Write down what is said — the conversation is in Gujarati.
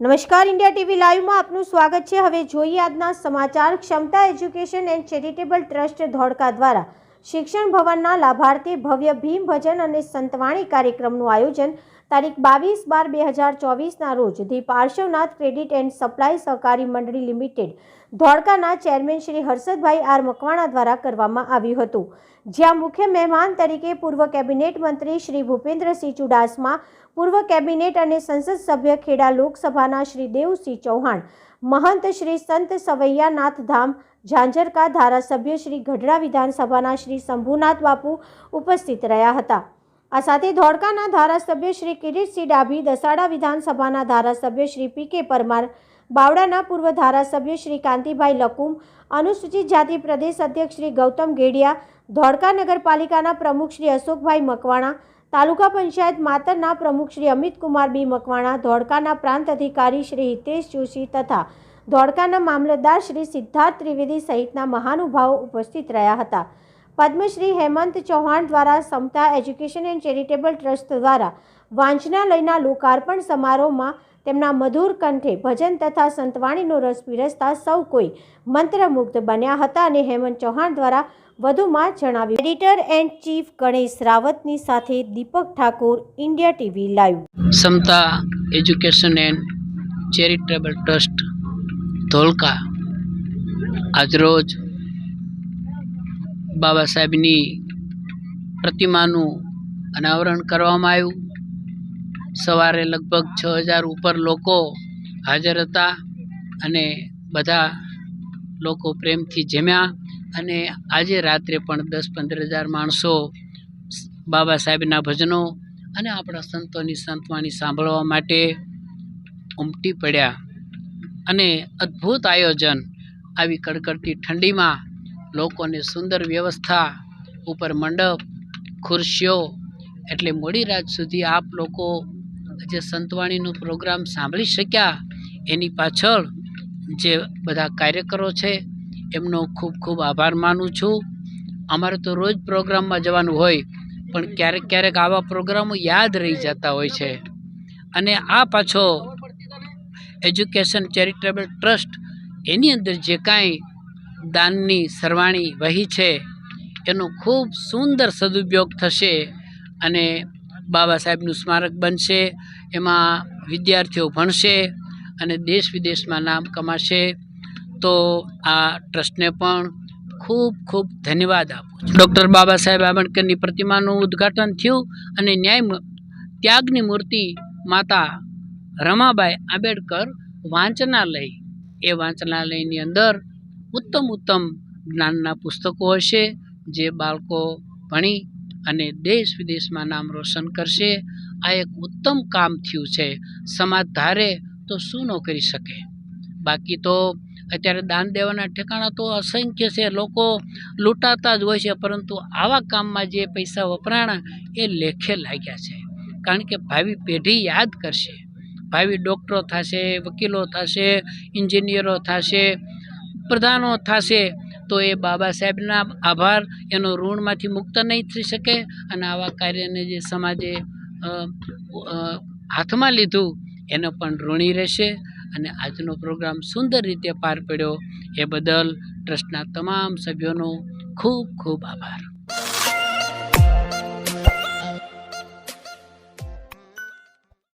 નમસ્કાર, ઇન્ડિયા ટીવી લાઈવમાં આપનું સ્વાગત છે. હવે જોઈએ આજના સમાચાર. Kshamata education and charitable trust Dholka દ્વારા શિક્ષણ ભવનના લાભાર્થી ભવ્ય ભીમ ભજન અને સંતવાણી કાર્યક્રમનું આયોજન તારીખ બાવીસ બાર બે હજાર ચોવીસના રોજ the Parshwanath credit and supply સહકારી મંડળી લિમિટેડ ધોળકાના ચેરમેન શ્રી હર્ષદભાઈ આર મકવાણા દ્વારા કરવામાં આવ્યું હતું. જ્યાં મુખ્ય મહેમાન તરીકે પૂર્વ કેબિનેટ મંત્રી શ્રી ભૂપેન્દ્રસિંહ ચુડાસમા, પૂર્વ કેબિનેટ અને સંસદ સભ્ય ખેડા લોકસભાના શ્રી દેવસિંહ ચૌહાણ, મહંત શ્રી સંત સવૈયાનાથ ધામ, ઝાંઝરકા ધારાસભ્ય શ્રી ગઢડા વિધાનસભાના શ્રી શંભુનાથ બાપુ ઉપસ્થિત રહ્યા હતા. આ સાથે ધોળકાના ધારાસભ્ય શ્રી કિરીટસિંહ ડાભી, દસાડા વિધાનસભાના ધારાસભ્ય શ્રી પી કે પરમાર, બાવડાના પૂર્વ ધારાસભ્ય શ્રી કાંતિભાઈ લકુમ, અનુસૂચિત જાતિ પ્રદેશ અધ્યક્ષ શ્રી ગૌતમ ગેડિયા, ધોળકા નગરપાલિકાના પ્રમુખ શ્રી અશોકભાઈ મકવાણા, તાલુકા પંચાયત માતરના પ્રમુખ શ્રી અમિતકુમાર બી મકવાણા, ધોળકાના પ્રાંત અધિકારી શ્રી હિતેશ જોશી તથા ધોળકાના મામલતદાર શ્રી સિદ્ધાર્થ ત્રિવેદી સહિતના મહાનુભાવો ઉપસ્થિત રહ્યા હતા. પદ્મશ્રી હેમંત ચૌહાણ દ્વારા Samta education and charitable trust દ્વારા વાંચનાલયના લોકાર્પણ સમારોહમાં તેમના મધુર કંઠે ભજન તથા સંતવાણીનો રસ પીરસતા સૌ કોઈ મંત્રમુગ્ધ બન્યા હતા અને હેમંત ચૌહાણ દ્વારા વધુમાં જણાવ્યું. એડિટર એન્ડ ચીફ ગણેશ રાવતની સાથે Deepak Thakor, India TV live. Samta education and charitable trust Dholka આજરોજ બાબા સાહેબની પ્રતિમાનું અનાવરણ કરવામાં આવ્યું. સવારે લગભગ છ હજાર ઉપર લોકો હાજર હતા અને બધા લોકો પ્રેમથી જમ્યા અને આજે રાત્રે પણ દસ પંદર હજાર માણસો બાબા સાહેબના ભજનો અને આપણા સંતોની સંતવાણી સાંભળવા માટે ઉમટી પડ્યા. અને અદ્ભુત આયોજન આવી કડકડતી ઠંડીમાં લોકોને સુંદર વ્યવસ્થા ઉપર મંડપ, ખુરશીઓ, એટલે મોડી રાત સુધી આપ લોકો જે સંતવાણીનો પ્રોગ્રામ સાંભળી શક્યા, એની પાછળ જે બધા કાર્યકરો છે, એમનો ખૂબ ખૂબ આભાર માનું છું. અમારે તો રોજ પ્રોગ્રામમાં જવાનું હોય, પણ ક્યારેક ક્યારેક આવા પ્રોગ્રામો યાદ રહી જતા હોય છે. અને આ પાછો એજ્યુકેશન ચેરિટેબલ ટ્રસ્ટ એની અંદર જે કાંઈ દાનની સરવાણી વહી છે. એનો ખૂબ સુંદર સદુપયોગ થશે અને બાબા સાહેબનું સ્મારક બનશે, એમાં વિદ્યાર્થીઓ ભણશે અને દેશ વિદેશમાં નામ કમાશે. તો આ ટ્રસ્ટને પણ ખૂબ ખૂબ ધન્યવાદ આપું ડૉક્ટર બાબા સાહેબ આંબેડકરની પ્રતિમાનું ઉદ્ઘાટન થયું અને ન્યાય ત્યાગની મૂર્તિ માતા રમાબાઈ આંબેડકર વાંચનાલય, એ વાંચનાલયની અંદર ઉત્તમ ઉત્તમ જ્ઞાનના પુસ્તકો હશે, જે બાળકો ભણી અને દેશ વિદેશમાં નામ રોશન કરશે. આ એક ઉત્તમ કામ થયું છે. સમાજ ધારે તો શું ન કરી શકે? બાકી તો અત્યારે દાન દેવાના ઠેકાણા તો અસંખ્ય છે. લોકો લૂંટાતા જ હોય છે, પરંતુ આવા કામમાં જે પૈસા વપરાણા એ લેખે લાગ્યા છે. કારણ કે ભાવિ પેઢી યાદ કરશે. ભાવિ ડૉક્ટરો થશે, વકીલો થશે ઇન્જિનિયરો થશે પ્રધાનો થશે, તો એ બાબા સાહેબના આભાર, એનો ઋણમાંથી મુક્ત નહીં થઈ શકે. અને આવા કાર્યને જે સમાજે હાથમાં લીધું, એનો પણ ઋણી રહેશે. અને આજનો પ્રોગ્રામ સુંદર રીતે પાર પડ્યો. એ બદલ ટ્રસ્ટના તમામ સભ્યોનો ખૂબ ખૂબ આભાર.